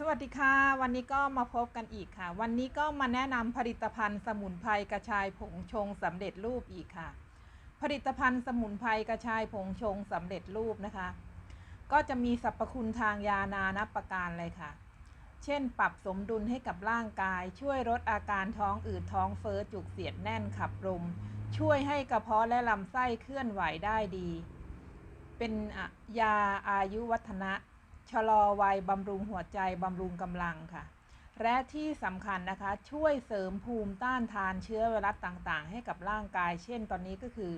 สวัสดีค่ะ วันนี้ก็มาพบกันอีกค่ะ วันนี้ก็มาแนะนำผลิตภัณฑ์สมุนไพรกระชายผงชงสำเร็จรูปอีกค่ะ ผลิตภัณฑ์สมุนไพรกระชายผงชงสำเร็จรูปนะคะ ก็จะมีสรรพคุณทางยานานับประการเลยค่ะ เช่น ปรับสมดุลให้กับร่างกาย ช่วยลดอาการท้องอืดท้องเฟ้อจุกเสียดแน่นขับลมช่วยให้กระเพาะและลำไส้เคลื่อนไหวได้ดี เป็นยาอายุวัฒนะ ชะลอวัยบำรุงหัวใจบำรุงกำลังค่ะ และที่สำคัญนะคะ ช่วยเสริมภูมิต้านทานเชื้อไวรัสต่างๆ ให้กับร่างกาย เช่นตอนนี้ก็คือ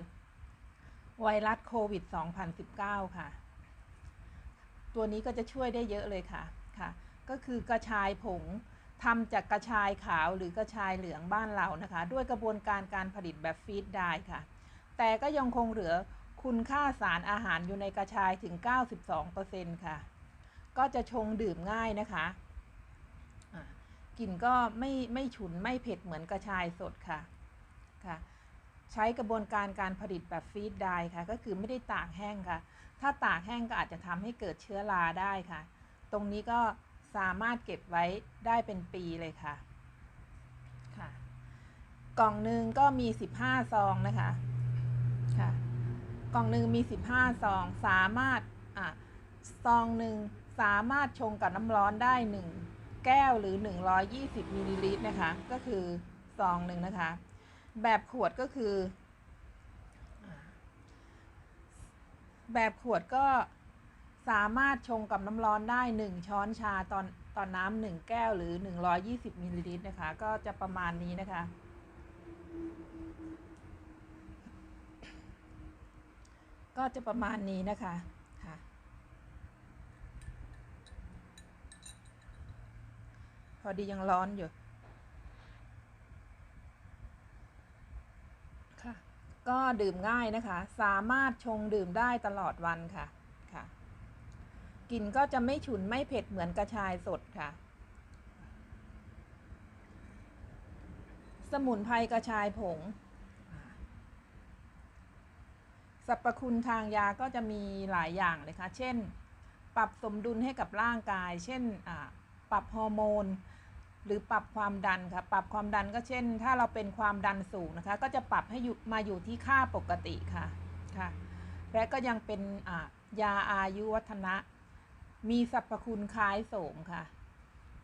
ไวรัสโควิด 2019 ค่ะ ตัวนี้ก็จะช่วยได้เยอะเลยค่ะค่ะ ก็คือกระชายผงทำจากกระชายขาวหรือกระชายเหลืองบ้านเรานะคะ ด้วยกระบวนการการผลิตแบบฟีดได้ค่ะ แต่ก็ยังคงเหลือคุณค่าสารอาหารอยู่ในกระชายถึง 92%ค่ะ ก็จะชงดื่มง่ายนะคะกลิ่นก็ไม่ไม่ฉุนไม่เผ็ดเหมือนกระชายสดค่ะค่ะ ใช้กระบวนการการผลิตแบบฟีดได้ค่ะ ก็คือไม่ได้ตากแห้งค่ะ ถ้าตากแห้งก็อาจจะทำให้เกิดเชื้อราได้ค่ะ ตรงนี้ก็สามารถเก็บไว้ได้เป็นปีเลยค่ะค่ะ กล่องหนึ่งก็มี 15 ซองนะคะค่ะ กล่องหนึ่งมี 15 ซอง สามารถอะซองหนึ่ง สามารถชงกับน้ำร้อนได้ 1 แก้วหรือ 120มิลลิลิตรนะคะ ก็คือซองหนึ่งนะคะ แบบขวดก็คือ แบบขวดก็สามารถชงกับน้ำร้อนได้ 1 ช้อนชาตอนตอนน้ำหนึ่งแก้วหรือ 120มิลลิลิตรนะคะ ก็จะประมาณนี้นะคะ ก็จะประมาณนี้นะคะค่ะ พ อดียังร้อนอยู่ ค่ะ ก็ดื่มง่ายนะคะ สามารถชงดื่มได้ตลอดวันค่ะ ค่ะ กลิ่นก็จะไม่ฉุนไม่เผ็ดเหมือนกระชายสดค่ะ สมุนไพรกระชายผงสรรพคุณทางยาก็จะมีหลายอย่างเลยค่ะ เช่น ปรับสมดุลให้กับร่างกาย เช่น ปรับฮอร์โมน หรือปรับความดันค่ะ ปรับความดันก็เช่น ถ้าเราเป็นความดันสูงนะคะ ก็จะปรับให้มาอยู่ที่ค่าปกติค่ะค่ะ และก็ยังเป็นยาอายุวัฒนะ มีสรรพคุณคล้ายโสมค่ะ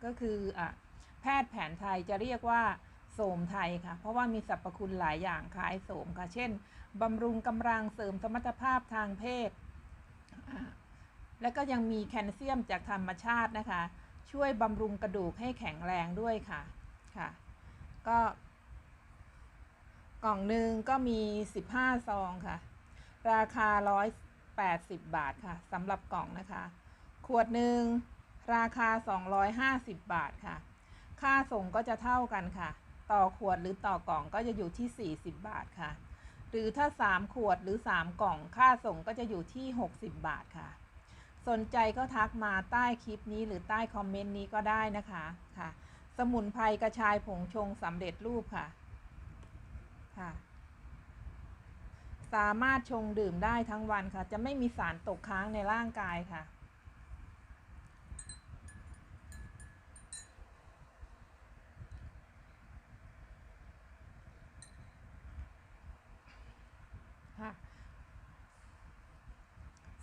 ก็คืออแพทย์แผนไทยจะเรียกว่าโสมไทยค่ะ เพราะว่ามีสรรพคุณหลายอย่างคล้ายโสมค่ะ เช่นบำรุงกำลังเสริมสมรรถภาพทางเพศ แล้วก็ยังมีแคลเซียมจากธรรมชาตินะคะ ช่วยบำรุงกระดูกให้แข็งแรงด้วยค่ะค่ะ ก็กล่องหนึ่งก็มี 15 ซองค่ะ ราคา 180 บาทค่ะสำหรับกล่องนะคะ ขวดหนึ่งราคา 250 บาทค่ะ ค่าส่งก็จะเท่ากันค่ะ ต่อขวดหรือต่อกล่องก็จะอยู่ที่ 40 บาทค่ะ หรือถ้า 3 ขวดหรือ 3 กล่อง ค่าส่งก็จะอยู่ที่ 60 บาทค่ะ สนใจก็ทักมาใต้คลิปนี้หรือใต้คอมเมนต์นี้ก็ได้นะคะค่ะ สมุนไพรกระชายผงชงสำเร็จรูปค่ะค่ะ สามารถชงดื่มได้ทั้งวันค่ะ จะไม่มีสารตกค้างในร่างกายค่ะ